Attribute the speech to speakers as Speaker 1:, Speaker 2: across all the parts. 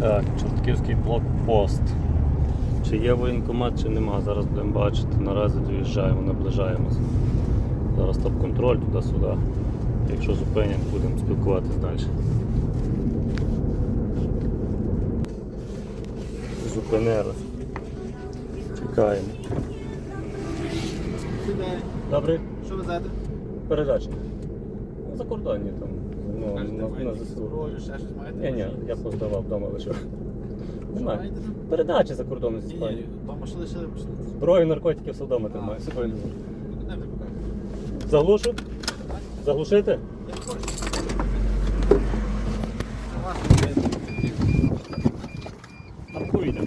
Speaker 1: Так, Чортківський блокпост. Чи є воєнкомат, чи нема. Зараз будемо бачити. Наразі доїжджаємо, наближаємося. Зараз топ-контроль туди-сюди. Якщо зупинять, будемо спілкуватись далі. Зупинились. Чекаємо. Добре,
Speaker 2: Що ви знаєте?
Speaker 1: передача. Ну, Закордонні там. Ну, на, на ЗСУ. Ні, ні, я поздавав вдома лише. Немає. Передачі за кордоном зі
Speaker 2: Ні, ні,
Speaker 1: Іспанії.
Speaker 2: вдома що лише?
Speaker 1: Зброю, наркотиків все вдома тримаю. Заглушу? Заглушити?
Speaker 2: Я не хочу. Це ваше питання.
Speaker 1: А поїдемо.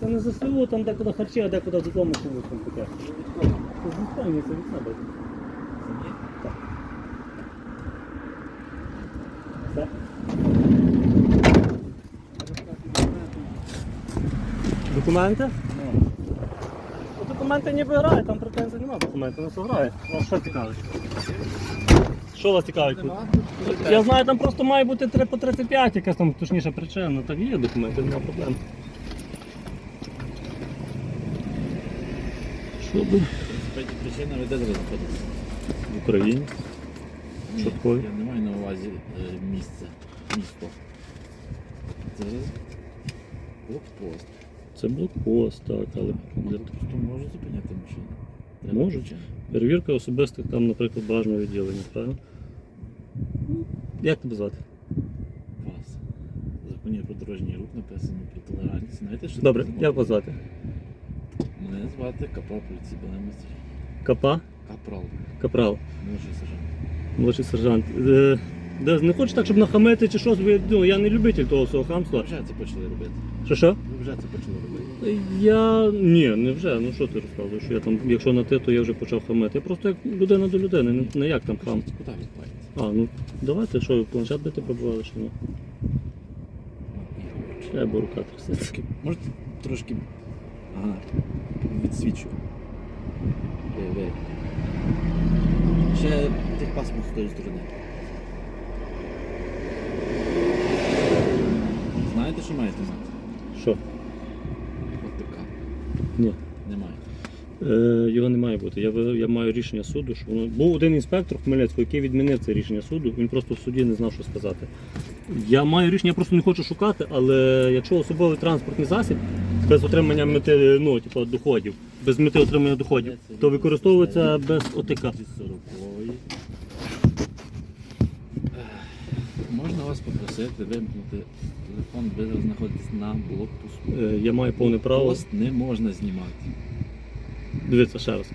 Speaker 1: Це не там декуди харчі, а декуди додому комусь там таке. Це з Іспанії, це від себе. Так. Все? Документи? Ну, Документи ніби грають, там претензій немає документи, нас грає. Вас що цікавить? Що вас цікавить? тут? Я знаю, там просто має бути 3 по 35, якась там точніша причина. Ну, Так є документи, немає проблем. Що
Speaker 2: Причина де зараз
Speaker 1: в Україні?
Speaker 2: Ні? Я не маю на увазі е, місце, місто. Це блокпост.
Speaker 1: Це блокпост, так, але
Speaker 2: блокпосту можуть зупиняти машину. Треба
Speaker 1: Можуть. перевірка особистих там, наприклад, бажаного відділення, правильно? Ну, Як тебе звати?
Speaker 2: Вас. Законі про дорожній рух написано про толерантність. Знаєте, що
Speaker 1: Добре, як вас звати?
Speaker 2: Мене звати Капрал поліції Белемистер.
Speaker 1: Капа?
Speaker 2: Капрал.
Speaker 1: Капрал.
Speaker 2: Молодший сержант.
Speaker 1: Молодший сержант. Е, де- не хочу так, щоб нахамити чи щось, бо я, ну, я не любитель того всього
Speaker 2: Ви
Speaker 1: хамства.
Speaker 2: вже це почали робити.
Speaker 1: Що що?
Speaker 2: Ви вже це почали робити.
Speaker 1: Я ні, не вже. Ну що ти розказуєш? Що я там, якщо на ти, то я вже почав хамити. Я просто як людина до людини, не, не як там хам.
Speaker 2: Куди відправиться?
Speaker 1: А, ну давайте, що ви планшет бити пробували, чи ні? Треба рука трясеться.
Speaker 2: Трошки, може трошки. Ага. Відсвічу. Ви, ви. Ще техпаспорт з тої сторони. Знаєте, що маєте мати?
Speaker 1: Що?
Speaker 2: От така.
Speaker 1: Ні.
Speaker 2: Немає.
Speaker 1: Е, його не має бути. Я, ви- я маю рішення суду, що воно. Був один інспектор Хмельницького, який відмінив це рішення суду. Він просто в суді не знав, що сказати. Я маю рішення, я просто не хочу шукати, але якщо особовий транспортний засіб без отримання мети, ну, типу, доходів, без мети отримання доходів, то використовується без ОТК.
Speaker 2: Можна вас попросити вимкнути телефон, ви зараз знаходитесь на блокпосту.
Speaker 1: Е, Я маю повне право.
Speaker 2: Пост не можна знімати.
Speaker 1: Дивіться ще раз.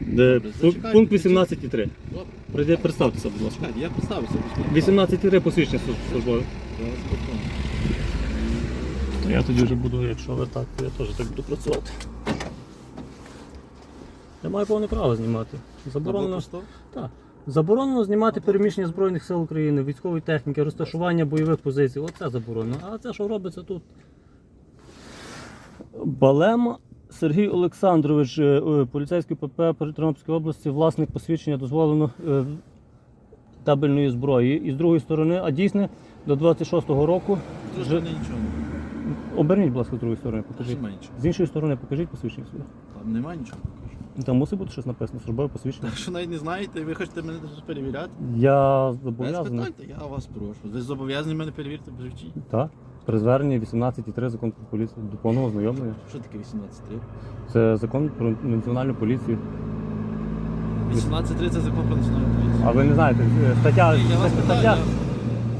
Speaker 1: Де,
Speaker 2: Добре,
Speaker 1: пу-
Speaker 2: зачекайте,
Speaker 1: пункт 18.3.
Speaker 2: Добре.
Speaker 1: Прийде, представтеся, будь ласка.
Speaker 2: Чекайте, я представився.
Speaker 1: 18.3 посвідчення служб- службове.
Speaker 2: Зараз потім.
Speaker 1: Я тоді вже буду, якщо ви так, то я теж так буду працювати. Я маю повне право знімати. Заборонено, так. Заборонено знімати переміщення Збройних сил України, військової техніки, розташування бойових позицій. Оце заборонено. А це що робиться тут? Балема Сергій Олександрович, е, е, поліцейський ПП Тернопільської області, власник посвідчення дозволено е, табельної зброї. І з другої сторони, а дійсне до 26-го року.
Speaker 2: Тут
Speaker 1: вже-
Speaker 2: не нічого.
Speaker 1: Оберніть, будь ласка, з другої сторони, покажіть. З іншої сторони покажіть посвідчення своє.
Speaker 2: Там немає нічого покажу.
Speaker 1: Там мусить бути щось написано, службове посвідчення.
Speaker 2: Так що навіть не знаєте, ви хочете мене тут перевіряти?
Speaker 1: Я
Speaker 2: Без
Speaker 1: зобов'язаний.
Speaker 2: питань, я вас прошу. Ви зобов'язані мене перевірити без речі.
Speaker 1: Так. При зверненні 18.3 закон про поліцію до повного ознайомлення.
Speaker 2: Що таке 18.3?
Speaker 1: Це закон про національну поліцію.
Speaker 2: 18.3 це закон про національну поліцію.
Speaker 1: А ви не знаєте, е, стаття.
Speaker 2: Я вас
Speaker 1: стаття.
Speaker 2: питаю.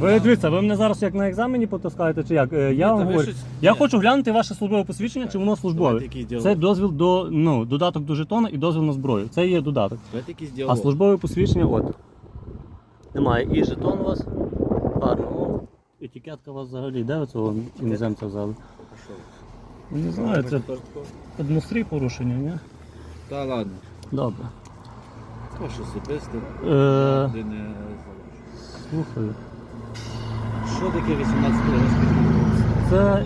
Speaker 1: Ви дивіться, ви мене зараз як на екзамені потаскаєте, чи як? Е, Я вам
Speaker 2: ви
Speaker 1: говорю.
Speaker 2: щось-
Speaker 1: Я
Speaker 2: Ні.
Speaker 1: хочу глянути ваше службове посвідчення, чи воно службове.
Speaker 2: Давайте якийсь діалог.
Speaker 1: Це дозвіл до ну, додаток до жетона і дозвіл на зброю. Це є додаток.
Speaker 2: Давайте якийсь
Speaker 1: А службове посвідчення от. Немає. І жетон у вас. Гарно. О, етикетка у вас взагалі. Де ви цього іноземця взяли? Ну, Не знаю, це однострій порушення, ні?
Speaker 2: Та ладно.
Speaker 1: Добре.
Speaker 2: Ваше особисте.
Speaker 1: Е,
Speaker 2: не
Speaker 1: слухаю.
Speaker 2: Що таке 18 розпитів?
Speaker 1: Це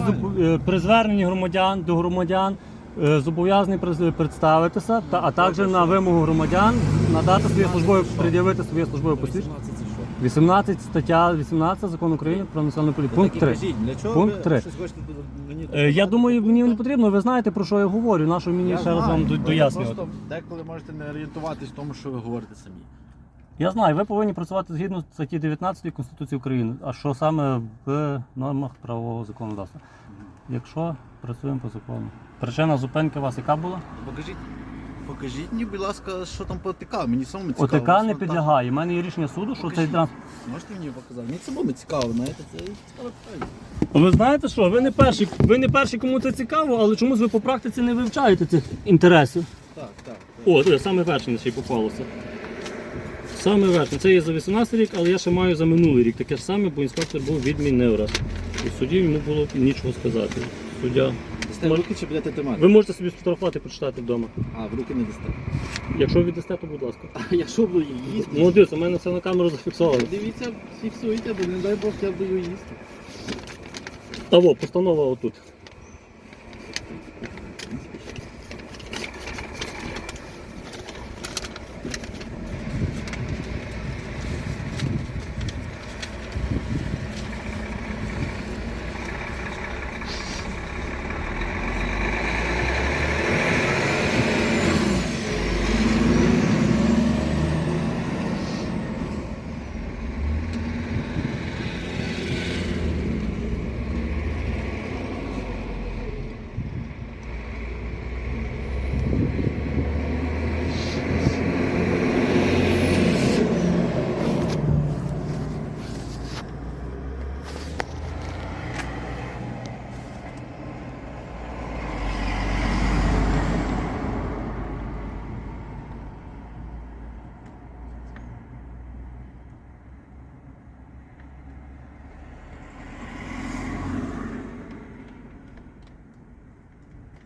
Speaker 1: зоб- е, при зверненні громадян до громадян е, зобов'язаний през- представитися, та, а також на вимогу громадян надати своє службове, пред'явити своє службове посвідчення.
Speaker 2: 18 це що?
Speaker 1: 18 стаття 18 закону України про національну поліцію. Пункт 3.
Speaker 2: кажіть, Для чого
Speaker 1: Пункт
Speaker 2: ви
Speaker 1: три.
Speaker 2: щось хочете мені
Speaker 1: Е, Я думаю, мені не потрібно, ви знаєте, про що я говорю. На що мені ще раз вам до- дояснювати.
Speaker 2: Просто деколи можете не орієнтуватись в тому, що ви говорите самі.
Speaker 1: Я знаю, ви повинні працювати згідно статті 19 Конституції України, а що саме в нормах правового законодавства. Якщо працюємо по закону. Причина зупинки у вас яка була?
Speaker 2: Покажіть, покажіть мені, будь ласка, що там по ОТК. Мені самому цікаво.
Speaker 1: ОТК
Speaker 2: що
Speaker 1: не
Speaker 2: там.
Speaker 1: підлягає. У мене є рішення суду, що цей
Speaker 2: Покажіть.
Speaker 1: транспорт.
Speaker 2: Можете мені показати? Мені самому цікаво, знаєте, це цікаве питання.
Speaker 1: Ви знаєте що? Ви не перші, ви не перші, кому це цікаво, але чомусь ви по практиці не вивчаєте цих інтересів.
Speaker 2: Так, так. так.
Speaker 1: О, диви, саме вершення ще й попалося. Саме вершення. Це є за 18 рік, але я ще маю за минулий рік. Таке ж саме, бо інспектор був відмінив раз. І судді йому було нічого сказати. Суддя.
Speaker 2: Дасте в руки чи будете тримати?
Speaker 1: Ви можете собі сфотографувати, почитати вдома.
Speaker 2: А, в руки не дасте.
Speaker 1: Якщо віддасте, то будь ласка.
Speaker 2: А я що буду їсти?
Speaker 1: Ну дивіться, у мене все на камеру зафіксовано.
Speaker 2: Дивіться, фіксуйте, бо не дай Бог, я буду їсти.
Speaker 1: Того, постанова отут.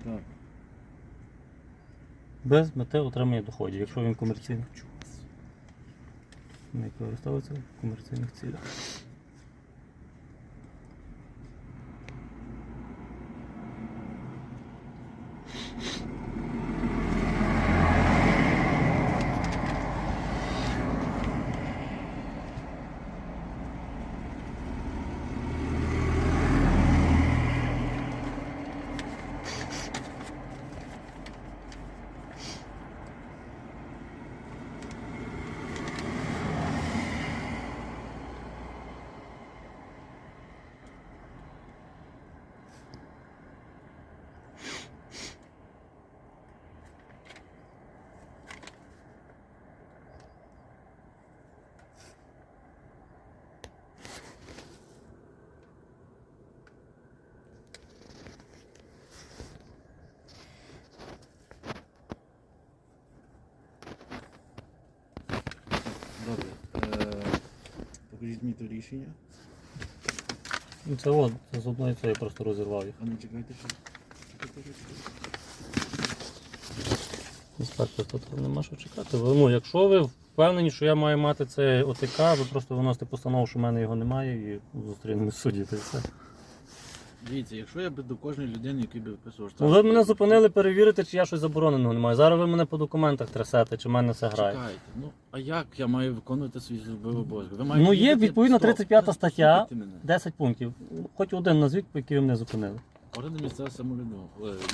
Speaker 2: Так.
Speaker 1: Без мети отримання доходів, якщо він комерційний. Не використовується в комерційних цілях.
Speaker 2: Добре. Е, покажіть то рішення.
Speaker 1: Ну це от, це з одної я просто розірвав їх.
Speaker 2: А ну чекайте, що.
Speaker 1: Інспектор, тут нема що чекати. Ну, якщо ви впевнені, що я маю мати це ОТК, ви просто виносите постанову, що в мене його немає, і зустрінемось в суді. Та все.
Speaker 2: Дивіться, якщо я би до кожної людини, який би виписував
Speaker 1: Ну, ви мене зупинили перевірити, чи я щось забороненого не маю. Зараз ви мене по документах трясете, чи в мене все грає.
Speaker 2: Чекайте, ну а як я маю виконувати свої службові обов'язки? Ви маєте
Speaker 1: Ну, є відповідно
Speaker 2: Стоп,
Speaker 1: 35 стаття.
Speaker 2: слухайте мене.
Speaker 1: 10 пунктів. Хоч один назвіть, по який ви мене зупинили.
Speaker 2: Органи місцевого самоврядування.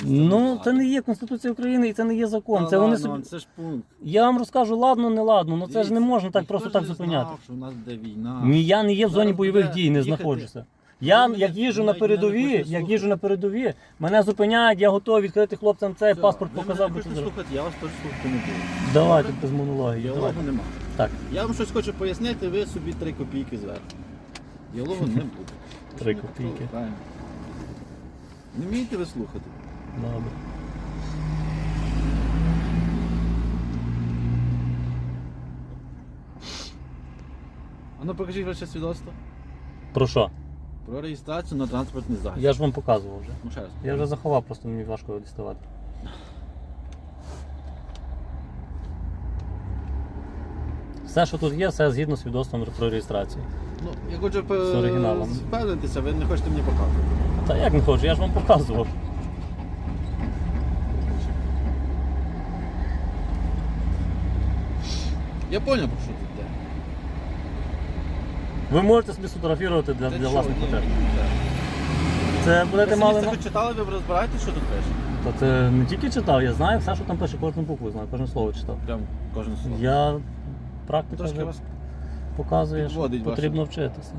Speaker 1: Ну, це не є Конституція України і це не є закон. Це вони собі.
Speaker 2: Це ж пункт.
Speaker 1: Я вам розкажу, ладно, не ладно, ну це ж не
Speaker 2: Дивіться,
Speaker 1: можна так
Speaker 2: ніхто
Speaker 1: просто
Speaker 2: ж
Speaker 1: так
Speaker 2: не
Speaker 1: зупиняти.
Speaker 2: Знав, що у нас де війна.
Speaker 1: Ні, я не є в зоні
Speaker 2: Зараз
Speaker 1: бойових
Speaker 2: буде
Speaker 1: дій, не
Speaker 2: їхати.
Speaker 1: знаходжуся. Я як їжджу на передові, як їжджу на передові, мене зупиняють, я готовий відкрити хлопцям цей
Speaker 2: Все,
Speaker 1: паспорт
Speaker 2: ви
Speaker 1: показав.
Speaker 2: мене
Speaker 1: би
Speaker 2: хочете слухати, я вас теж слухати не буду.
Speaker 1: Давайте без монології.
Speaker 2: Діалогу
Speaker 1: Давайте.
Speaker 2: нема.
Speaker 1: Так,
Speaker 2: Я вам щось хочу пояснити, ви собі три копійки зверху. Діалогу не буде.
Speaker 1: Три копійки.
Speaker 2: правильно. Не вмієте ви слухати?
Speaker 1: добре.
Speaker 2: А ну покажіть ваше свідоцтво
Speaker 1: Про що?
Speaker 2: Про реєстрацію на транспортний засіб.
Speaker 1: Я ж вам показував вже.
Speaker 2: Ну ще раз.
Speaker 1: Я вже заховав, просто мені важко його діставати. Все, що тут є, все згідно з свідоцтвом про реєстрацію.
Speaker 2: Ну, я хочу
Speaker 1: З оригіналом.
Speaker 2: впевнитися, ви не хочете мені показувати.
Speaker 1: Та як не хочу, я ж вам показував.
Speaker 2: Я понял, про що йде.
Speaker 1: Ви можете собі сфотографувати для, для власних потреб. Це будете мали. на-
Speaker 2: хоч читали, ви розбираєте, що тут пише?
Speaker 1: Та це не тільки читав, я знаю все, що там пише, кожну букву знаю, кожне слово читав.
Speaker 2: Прям кожен слово.
Speaker 1: Я практика
Speaker 2: Трошки
Speaker 1: вже
Speaker 2: вас
Speaker 1: показує, що
Speaker 2: підводить ваше-
Speaker 1: потрібно вчитися.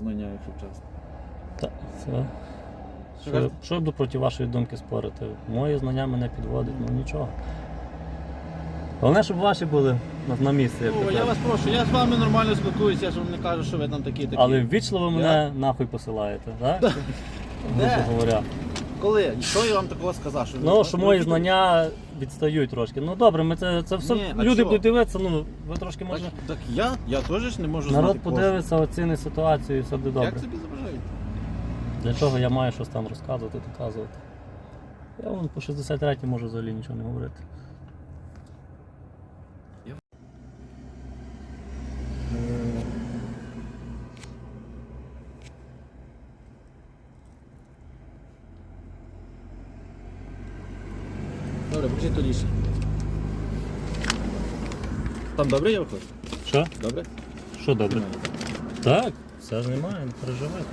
Speaker 2: знання, якщо чесно.
Speaker 1: Так, це.
Speaker 2: Що
Speaker 1: Що, що буду проти вашої думки спорити? Мої знання мене підводить, ну нічого. Головне, щоб ваші були на, на місці, як
Speaker 2: я
Speaker 1: кажуть.
Speaker 2: вас прошу, я з вами нормально спілкуюся, я ж вам не кажу, що ви там такі такі.
Speaker 1: Але ввічливо мене нахуй посилаєте, так?
Speaker 2: Де?
Speaker 1: Говоря.
Speaker 2: Коли? Що я вам такого сказав? Що ви
Speaker 1: Ну, що мої знання відстають трошки. Ну добре, ми це, це все.
Speaker 2: Ні, а
Speaker 1: люди
Speaker 2: що?
Speaker 1: будуть дивитися, ну ви трошки
Speaker 2: Так,
Speaker 1: може.
Speaker 2: так я, я теж ж не можу
Speaker 1: Народ
Speaker 2: знати кожного.
Speaker 1: подивиться, оцінить ситуацію і все буде добре.
Speaker 2: Як собі забажаєте?
Speaker 1: Для чого я маю щось там розказувати, доказувати? Я вон по 63 можу взагалі нічого не говорити.
Speaker 2: Добре, то рішення. Там добре я виходжу?
Speaker 1: Що?
Speaker 2: Добре?
Speaker 1: Що добре? Так, все ж немає, не переживайте.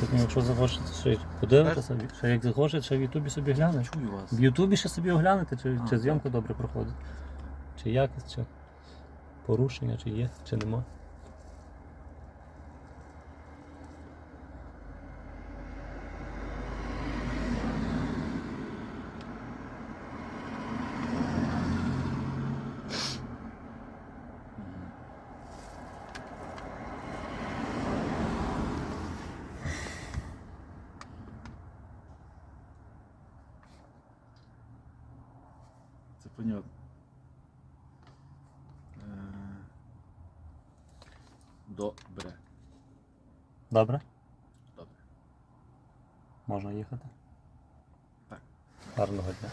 Speaker 1: Тобто, якщо захочете, ще подивитися, ще як захочете, ще в Ютубі собі глянете.
Speaker 2: Чую вас.
Speaker 1: В Ютубі ще собі оглянете, чи,
Speaker 2: А,
Speaker 1: чи зйомка добре проходить. Чи якість, чи порушення, чи є, чи нема.
Speaker 2: Це понятно. Е, Добре.
Speaker 1: Добре?
Speaker 2: Добре.
Speaker 1: Можна їхати?
Speaker 2: Так.
Speaker 1: Гарного дня.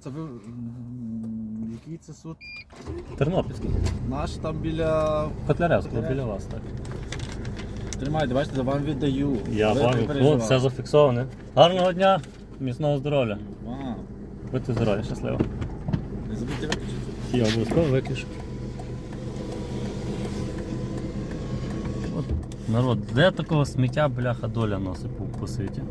Speaker 2: Це ви. Який це суд?
Speaker 1: Тернопільський.
Speaker 2: Наш там біля.
Speaker 1: Котляревського. біля вас, так.
Speaker 2: Тримайте, бачите, вам віддаю.
Speaker 1: Я
Speaker 2: Ви не
Speaker 1: ну,
Speaker 2: переживайте.
Speaker 1: все зафіксоване. Гарного дня, міцного здоров'я.
Speaker 2: Вау.
Speaker 1: Будьте здорові, щасливо.
Speaker 2: Не забудьте виключити.
Speaker 1: Я обов'язково виключу. От, народ, де такого сміття бляха доля носить по, по світі?